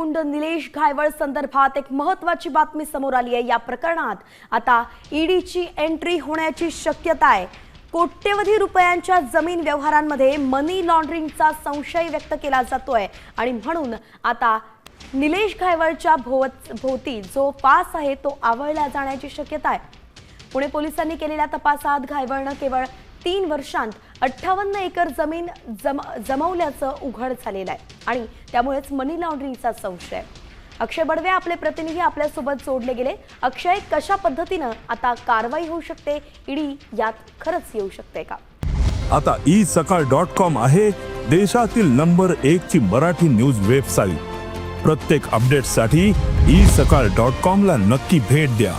गुंड निलेश घायवळ संदर्भात एक महत्वाची बातमी समोर आली आहे. या प्रकरणात आता ईडीची एंट्री होण्याची शक्यता आहे. कोट्यवधी रुपयांच्या जमीन व्यवहारांमध्ये मनी लॉन्ड्रिंगचा संशय व्यक्त केला जातोय. आणि म्हणून आता निलेश घायवळच्या भोवत भोवती जो पास आहे तो आवळला जाण्याची शक्यता आहे. पुणे पोलिसांनी केलेल्या तपासात घायवळनं केवळ तीन वर्षांत अठ्ठावन्न एकर जमीन जम जमवल्याचं उघड झालेलं आहे आणि त्यामुळेच मनी लॉन्ड्रिंगचा संशय. आहे. अक्षय बडवे आपले प्रतिनिधी आपल्यासोबत जोडले गेले. अक्षय कशा पद्धतीनं आता कारवाई होऊ शकते? ईडी यात खरंच येऊ शकते का? आता ई सकाळ डॉट कॉम आहे देशातील नंबर एक ची मराठी न्यूज वेबसाईट प्रत्येक अपडेटसाठी ई सकाळ डॉट कॉम ला नक्की भेट द्या.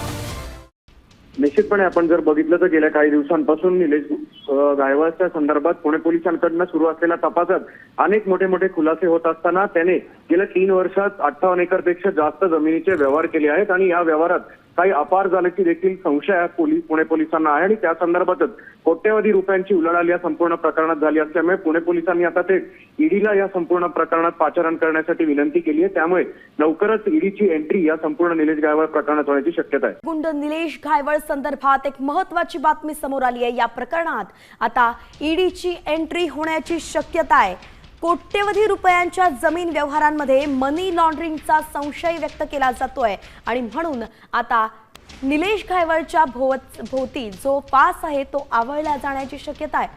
निश्चितपणे आपण जर बघितलं तर गेल्या काही दिवसांपासून निलेश अ, संदर्भात पुणे पोलिसांकडनं सुरू असलेल्या तपासात अनेक मोठे मोठे खुलासे होत असताना त्याने गेल्या तीन वर्षात अठ्ठावन्न एकरपेक्षा जास्त जमिनीचे व्यवहार केले आहेत आणि या व्यवहारात काही अपार झाल्याची देखील संशय पोलीस पुणे पोलिसांना आहे. आणि त्या संदर्भातच कोट्यवधी रुपयांची उलाढाल या संपूर्ण प्रकरणात झाली असल्यामुळे पुणे पोलिसांनी आता ते ईडीला या संपूर्ण प्रकरणात पाचारण करण्यासाठी विनंती केली आहे. त्यामुळे लवकरच ईडीची एंट्री या संपूर्ण निलेश गायवळ प्रकरणात होण्याची शक्यता आहे. गुंड निलेश गायवळ संदर्भात एक महत्वाची बातमी समोर आली आहे. या प्रकरणात आता ईडीची एंट्री होण्याची शक्यता आहे. कोट्यवधी रुपयांच्या जमीन व्यवहारांमध्ये मनी लॉन्ड्रिंगचा संशय व्यक्त केला जातोय. आणि म्हणून आता निलेश घायवळच्या भोवत भोवती जो पास आहे तो आवळला जाण्याची शक्यता आहे.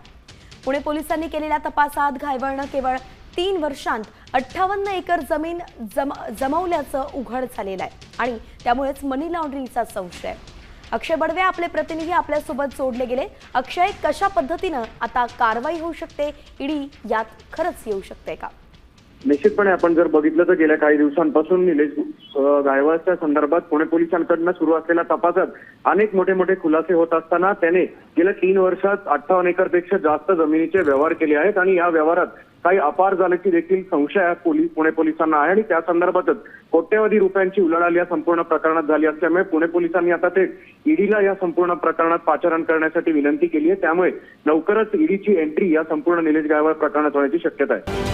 पुणे पोलिसांनी केलेल्या तपासात घायवळनं केवळ तीन वर्षांत अठ्ठावन्न एकर जमीन जम जमवल्याचं उघड झालेलं आहे. आणि त्यामुळेच मनी लॉन्ड्रिंगचा संशय आहे. अक्षय बडवे आपले प्रतिनिधी आपल्यासोबत जोडले गेले. अक्षय कशा पद्धतीनं आता कारवाई होऊ शकते? ईडी यात खरंच येऊ शकते का? निश्चितपणे आपण जर बघितलं तर गेल्या काही दिवसांपासून निलेश गायवाच्या संदर्भात पुणे पोलिसांकडनं सुरू असलेल्या तपासात अनेक मोठे मोठे खुलासे होत असताना त्याने गेल्या तीन वर्षात अठ्ठावन्न एकरपेक्षा जास्त जमिनीचे व्यवहार केले आहेत आणि या व्यवहारात काही अपार झाल्याची देखील संशय पोलीस पुणे पोलिसांना आहे आणि त्या संदर्भातच कोट्यवधी रुपयांची उलाढाल या संपूर्ण प्रकरणात झाली असल्यामुळे पुणे पोलिसांनी आता ते ईडीला या संपूर्ण प्रकरणात पाचारण करण्यासाठी विनंती केली आहे. त्यामुळे लवकरच ईडीची एंट्री या संपूर्ण निलेश गायकवाड प्रकरणात होण्याची शक्यता आहे.